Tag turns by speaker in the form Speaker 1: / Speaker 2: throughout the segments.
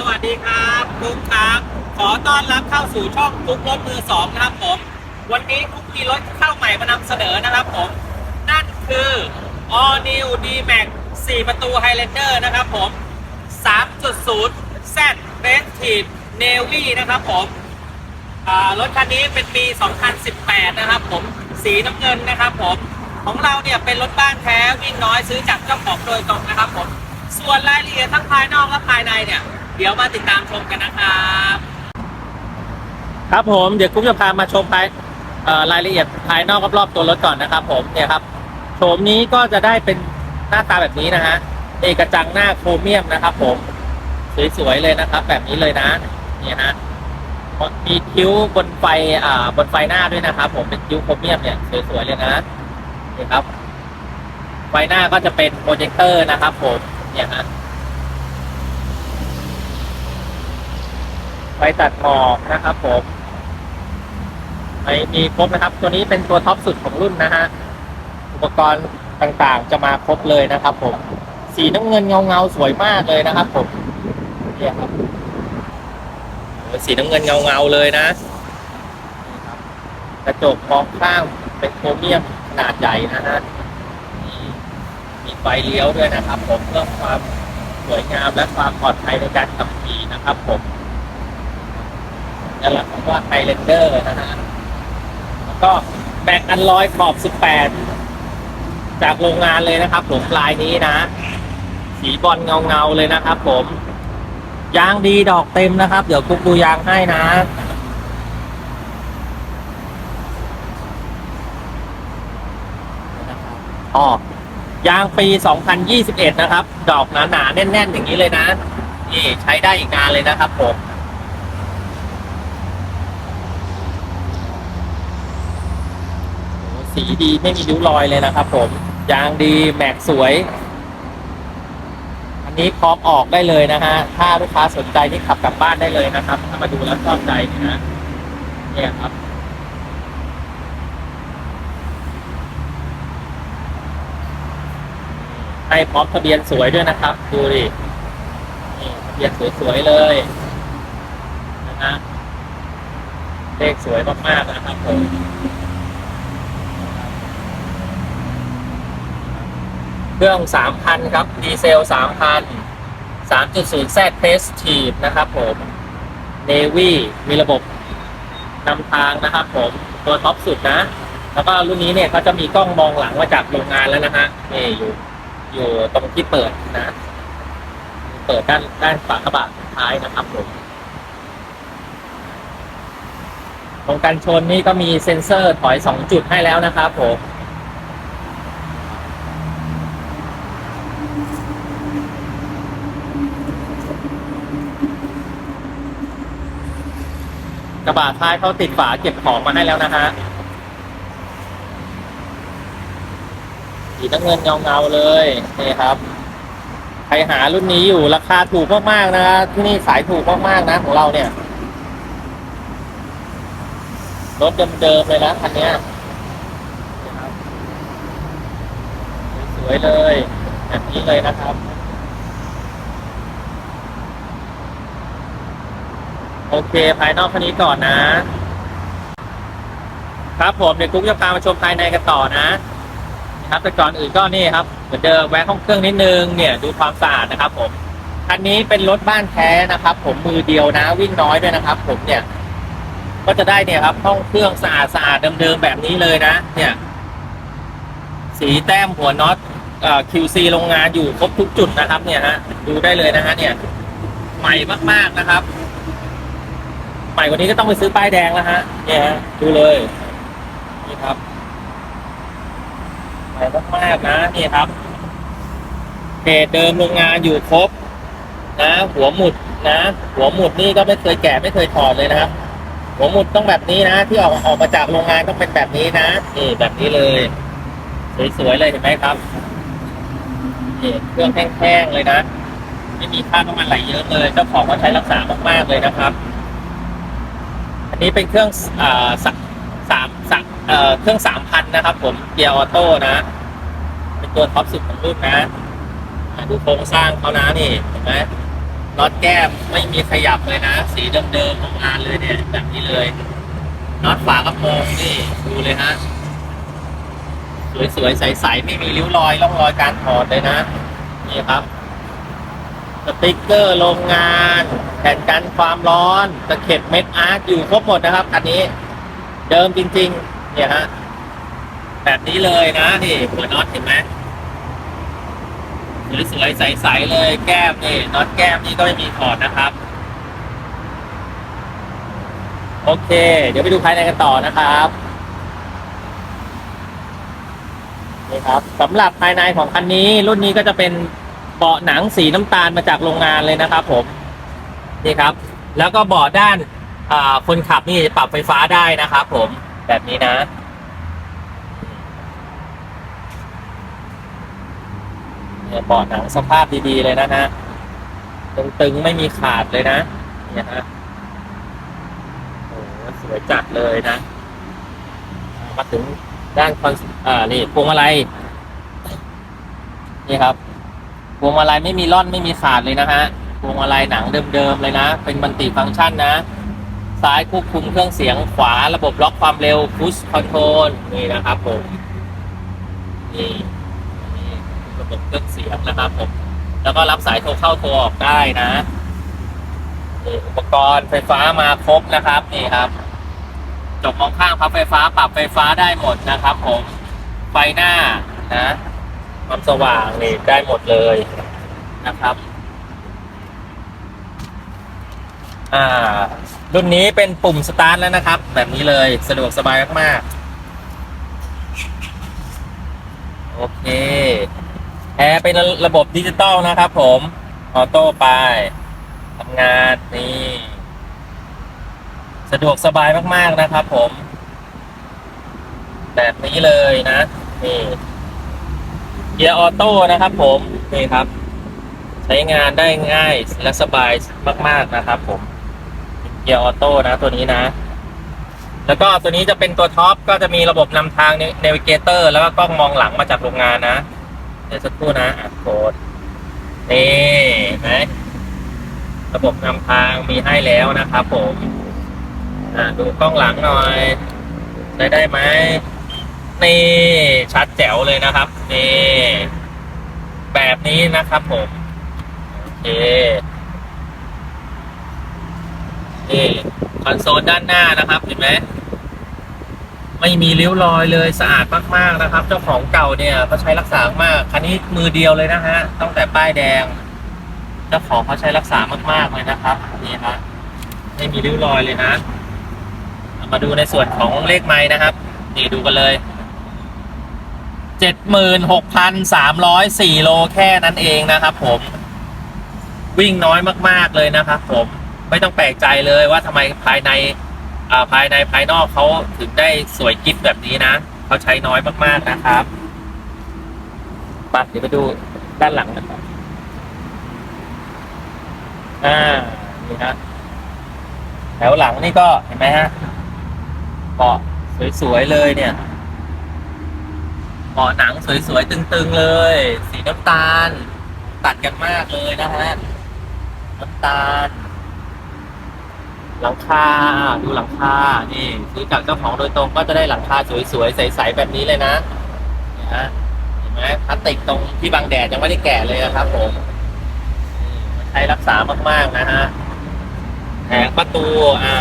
Speaker 1: สวัสดีครับทุกครับ ขอต้อนรับเข้าสู่ช่องทุกรถมือสองนะครับผมวันนี้ทุกมีรถเข้าใหม่มานำเสนอนะครับผม นั่นคือ All New D Max 4 ประตู Highlander นะครับผม 3.0 Z Active Navy นะครับผมรถคันนี้เป็นปี 2018 นะครับผม สีน้ำเงินนะครับผม ของเราเนี่ยเป็นรถบ้านแท้วิ่งน้อยซื้อจากเจ้าของโดยตรงนะครับผม ส่วนรายละเอียดทั้งภายนอกและภายในเนี่ย เดี๋ยวมาติดตามชมกันนะครับครับผมเดี๋ยวกุ๊กจะพามาชมภายเอ่อรายละเอียดภายนอกรอบๆตัวรถก่อนนะครับ ผมเนี่ยครับโฉมนี้ก็จะได้เป็นหน้าตาแบบนี้นะฮะเอกระจังหน้าโครเมียมนะครับ ผมสวยๆเลยนะครับ แบบนี้เลยนะเนี่ยฮะมีคิ้วบนไฟอ่าบนไฟหน้าด้วยนะครับ ผมเป็นคิ้วโครเมียมเนี่ยสวยๆเลยนะนี่ครับ ไฟหน้าก็จะเป็นโปรเจคเตอร์นะครับ ผมเนี่ยฮะ ไฟตัดหมอกนะครับ ผมไม่มีครบนะครับ ตัวนี้เป็นตัวท็อปสุดของรุ่นนะฮะอุปกรณ์ต่างๆ จะมาครบเลยนะครับ ผม สีน้ำเงินเงาเงาๆสวยมากเลยนะครับ ผมเนี่ยครับสีน้ำเงินเงาเงาๆเลยนะกระจกมองข้างเป็นโครเมียมขนาดใหญ่นะฮะมีไฟเลี้ยวด้วยนะครับ ผมเพื่อความสวยงามและความปลอดภัยในการขับขี่นะครับ ผม นั่นแหละคำว่าไฮเลนเดอร์นะฮะแล้วก็แบกอันลอยขอบ 18 จากโรงงานเลยนะครับ ผมลายนี้นะ สีบอลเงาๆเลยนะครับผม ยางดีดอกเต็มนะครับ เดี๋ยวกุ๊กดูยางให้นะอ๋อยางปี 2021 นะครับ ดอกหนาๆแน่น ๆ อย่างนี้เลยนะ นี่ใช้ได้อีกนานเลยนะครับผม สีดีไม่มีริ้วรอยเลยนะครับผม ยางดีแม็กสวย อันนี้พร้อมออกได้เลยนะฮะ ถ้าลูกค้าสนใจนี่ขับกลับบ้านได้เลยนะครับถ้ามาดูแล้วชอบใจนยนะเนี่ยครับให้พร้อมทะเบียนสวยด้วยนะครับ ดูดินี่ทะเบียนสวยๆเลยนะฮะเลขสวยมากๆนะครับผม เครื่อง 3,000 ครับ ดีเซล 3,000 3.0 Z p r e s t i v e นะครับผม Navy มีระบบนำทางนะครับผม ตัวท็อปสุดนะ แล้วก็รุ่นนี้เนี่ยเขาจะมีกล้องมองหลังมาจากโรงงานแล้วนะฮะนี่อยู่อยู่ตรงที่เปิดนะ เปิดด้านด้านฝากระบะท้ายนะครับผมตรงกันชนนี่ก็มีเซ็นเซอร์ถอย 2 จุดให้แล้วนะครับผม กระบะท้ายเขาติดฝาเก็บของมาให้แล้วนะฮะสีน้ำเงินเงาๆเลยนี่ครับใครหารุ่นนี้อยู่ราคาถูกมากๆนะที่นี่สายถูกมากๆนะของเราเนี่ยรถเดิมๆเลยนะคันนี้ยนี่ครับสวยๆเลยแบบนี้เลยนะครับ โอเค ภายนอกคันนี้ก่อนนะ ครับผมเดี๋ยวกุ๊กจะพามาชมภายในกันต่อนะนะ ครับแต่ก่อนอื่นก็นี่ครับ เหมือนเดิมแวะห้องเครื่องนิดนึงเนี่ยดูความสะอาดนะครับ ผมคันนี้เป็นรถบ้านแท้นะครับ ผมมือเดียวนะ วิ่งน้อยด้วยนะครับ ผมเนี่ย ก็จะได้เนี่ยครับห้องเครื่องสะอาดสะอาดเดิมๆแบบนี้เลยนะ เนี่ย สีแต้มหัวน็อตเอ่อ QC โรงงานอยู่ครบทุกจุดนะครับ เนี่ยฮะดูได้เลยนะฮะเนี่ย ใหม่มากๆนะครับ ใหม่กว่านี้ก็ต้องไปซื้อป้ายแดงแล้วฮะเนี่ยฮะดูเลย นี่ครับใหม่มากๆนะนี่ครับเพจเดิมโรงงานอยู่ครบ นะ หัวหมุดนะ หัวหมุดนี่ก็ไม่เคยแกะไม่เคยถอดเลยนะครับ หัวหมุดต้องแบบนี้นะ ที่ออกออกมาจากโรงงานต้องเป็นแบบนี้นะนี่แบบนี้เลยสวยๆเลยเห็นไหมครับนี่เครื่องแห้งๆเลยนะไม่มีค่าน้ำมันไหลเยอะเลยเจ้าของก็ใช้รักษามากๆเลยนะครับ อันนี้เป็นเครื่องอสักสามสักเครื่องสามพันนะครับ ผมเกียร์ออโต้นะ เป็นตัวท็อปสุดของรุ่นนะดูโครงสร้างเขานะนี่เห็นไหมน็อตแก้มไม่มีขยับเลยนะ สีเดิมๆของงานเลยเนี่ยแบบนี้เลยน็อตฝากระโปรงนี่ดูเลยฮะสวยๆใสๆไม่มีริ้วรอยร่องรอยการถอดเลยนะนี่ครับ สติ๊กเกอร์โรงงานแผ่นกันความร้อนตะเข็บเม็ดอาร์ตอยู่ครบหมดนะครับคันนี้ เดิมจริง ๆ เนี่ยฮะแบบนี้เลยนะนี่หัวน็อตเห็นไหมสวยๆใสๆเลยแก้มนี่น็อตแก้มนี่ก็ไม่มีถอดนะครับ โอเค เดี๋ยวไปดูภายในกันต่อนะครับนี่ครับสำหรับภายในของคันนี้รุ่นนี้ก็จะเป็น เบาะหนังสีน้ำตาลมาจากโรงงานเลยนะครับผมนี่ครับ แล้วก็เบาะด้านคนขับนี่ปรับไฟฟ้าได้นะครับผมแบบนี้นะ เนี่ยเบาะหนังสภาพดีๆเลยนะฮะตึงๆไม่มีขาดเลยนะเนี่ยฮะโอ้โหสวยจัดเลยนะ มาถึงด้านคอนอ่านี่พวงมาลัยนี่ครับ พวงมาลัยไม่มีร่อนไม่มีขาดเลยนะฮะพวงมาลัยหนังเดิมๆเลยนะ เป็นบันติฟังก์ชันนะ ซ้ายควบคุมเครื่องเสียงขวาระบบล็อกความเร็วพุชคอนโทรลนี่นะครับผมนี่นี่ระบบเครื่องเสียงนะครับผมแล้วก็รับสายโทรเข้าโทรออกได้นะอุปกรณ์ไฟฟ้ามาครบนะครับนี่ครับจบมองข้างพับไฟฟ้าปรับไฟฟ้าได้หมดนะครับผมไฟหน้านะ ความสว่างนี่ได้หมดเลยนะครับ อ่า รุ่นนี้เป็นปุ่มสตาร์ทแล้วนะครับ แบบนี้เลยสะดวกสบายมากๆ โอเค แอร์เป็นระบบดิจิตอลนะครับผม ออโต้ไปทำงานนี่ สะดวกสบายมากๆนะครับผม แบบนี้เลยนะ นี่ เกียร์ออโต้นะครับผมนี่ครับ ใช้งานได้ง่ายและสบายมาก ๆนะครับ ผมเกียร์ออโต้นะตัวนี้นะ แล้วก็ตัวนี้จะเป็นตัวท็อปก็จะมีระบบนำทางเนวิเกเตอร์แล้วก็กล้องมองหลังมาจากโรงงานนะ เดี๋ยวสักครู่นะอะโคดนี่เห็นไหมระบบนำทางมีให้แล้วนะครับผมอ่าดูกล้องหลังหน่อยใช้ได้ไหม นี่ชัดแจ๋วเลยนะครับนี่แบบนี้นะครับผมโอเคนี่คอนโซลด้านหน้านะครับเห็นไหมไม่มีริ้วรอยเลยสะอาดมากๆนะครับ เจ้าของเก่าเนี่ยเขาใช้รักษามากคันนี้มือเดียวเลยนะฮะตั้งแต่ป้ายแดง เจ้าของเขาใช้รักษามากๆเลยนะครับนี่ฮะไม่มีริ้วรอยเลยนะมาดูในส่วนของเลขไม้นะครับ นี่ดูกันเลย เจ็ดหมื่นหกพันสามร้อยสี่โลแค่นั้นเองนะครับผม วิ่งน้อยมากๆเลยนะครับผมไม่ต้องแปลกใจเลยว่าทำไมภายในอ่าภายในภายนอกเขาถึงได้สวยกิ๊บแบบนี้นะเขาใช้น้อยมากๆนะครับปัดเดี๋ยวไปดูด้านหลังนะครับอ่า นี่ฮะแถวหลังนี่ก็เห็นไหมฮะเบาะสวยๆเลยเนี่ย เบาะหนังสวยๆ ตึงๆ เลย สีน้ำตาล ตัดกันมากเลยนะฮะน้ำตาล หลังคาดูหลังคานี่ซื้อจากเจ้าของโดยตรงก็จะได้หลังคาสวยๆ ใสๆ แบบนี้เลยนะเนี่ยฮะเห็นไหมพลาสติกตรงที่บังแดดยังไม่ได้แกะเลยนะครับผมใช้รักษามากๆนะฮะแผงประตูอ้า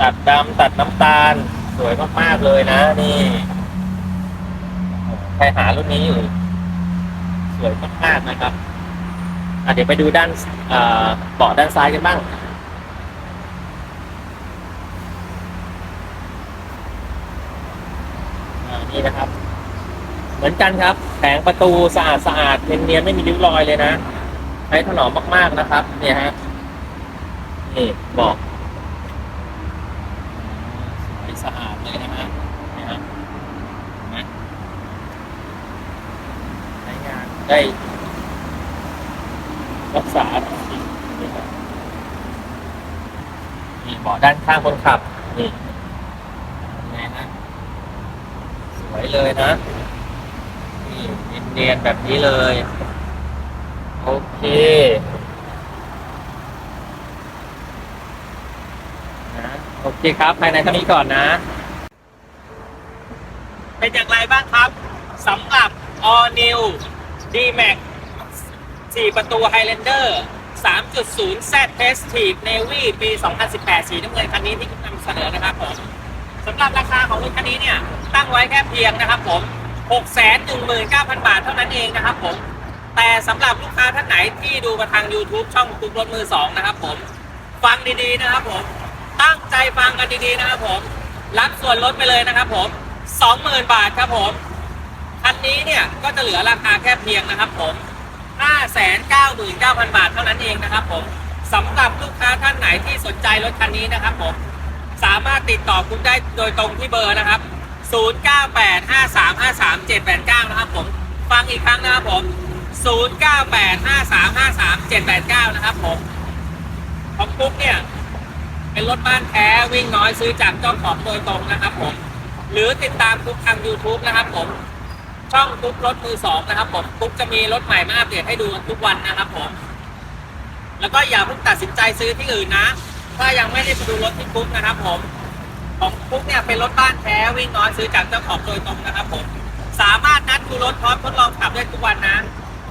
Speaker 1: ตัดดำตัดน้ำตาล สวยมากๆเลยนะ นี่ ครหารุ่นนี้อยู่ สวยมากๆนะครับเดี๋ยวไปดูด้านเบาะด้านซ้ายกันบ้าง นี่นะครับ เหมือนกันครับ แผงประตูสะอาดสะอาดเนียนๆไม่มีริ้วรอยเลยนะ ใช้ถนอมมากๆนะครับ เนี่ยฮะ นี่บอก ได้รักษาสิ่งนี่เบาะด้านข้างคนขับ นี่ไงนะ สวยเลยนะ นี่เนียนแบบนี้เลย โอเคนะโอเคครับภายในเท่านี้ก่อนนะ เป็นอย่างไรบ้างครับสำหรับ All New D-Max 4 ประตู Highlander 3.0 Z Prestige Navy ปี 2018 สีน้ำเงินคันนี้ที่คุณนำเสนอนะครับผมสำหรับราคาของรถคันนี้เนี่ย ตั้งไว้แค่เพียงนะครับผม 619,000 บาทเท่านั้นเองนะครับผม แต่สำหรับลูกค้าท่านไหนที่ดูมาทาง YouTube ช่องทุกรถมือสองนะครับผม ฟังดีๆนะครับผม ตั้งใจฟังกันดีๆนะครับผม รับส่วนลดไปเลยนะครับผม 20,000 บาทครับผม คันนี้เนี่ยก็จะเหลือราคาแค่เพียงนะครับผม 599,000 บาทเท่านั้นเองนะครับผมสำหรับลูกค้าท่านไหนที่สนใจรถคันนี้นะครับผม สามารถติดต่อคุณได้โดยตรงที่เบอร์นะครับ 0985353789 นะครับผม ฟังอีกครั้งนะครับผม 0985353789 นะครับผม ของปุ๊กเนี่ย เป็นรถบ้านแท้วิ่งน้อยซื้อจากเจ้าของโดยตรงนะครับผม หรือติดตามปุ๊กทาง YouTube นะครับผม ช่องปุ๊กรถมือสองนะครับผมปุ๊กจะมีรถใหม่มาอัปเดตให้ดูทุกวันนะครับผมแล้วก็อย่าเพิ่งตัดสินใจซื้อที่อื่นนะ ถ้ายังไม่ได้ไปดูรถที่ปุ๊กนะครับผม ของปุ๊กเนี่ยเป็นรถบ้านแท้วิ่งน้อยซื้อจากเจ้าของโดยตรงนะครับผม สามารถนัดดูรถพร้อมทดลองขับได้ทุกวันนะ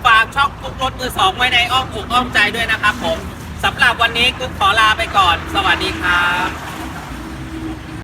Speaker 1: ฝากช่องปุ๊กรถมือสองไว้ในอ้อมอกอ้อมใจด้วยนะครับผมสำหรับวันนี้กุ๊กขอลาไปก่อน สวัสดีครับ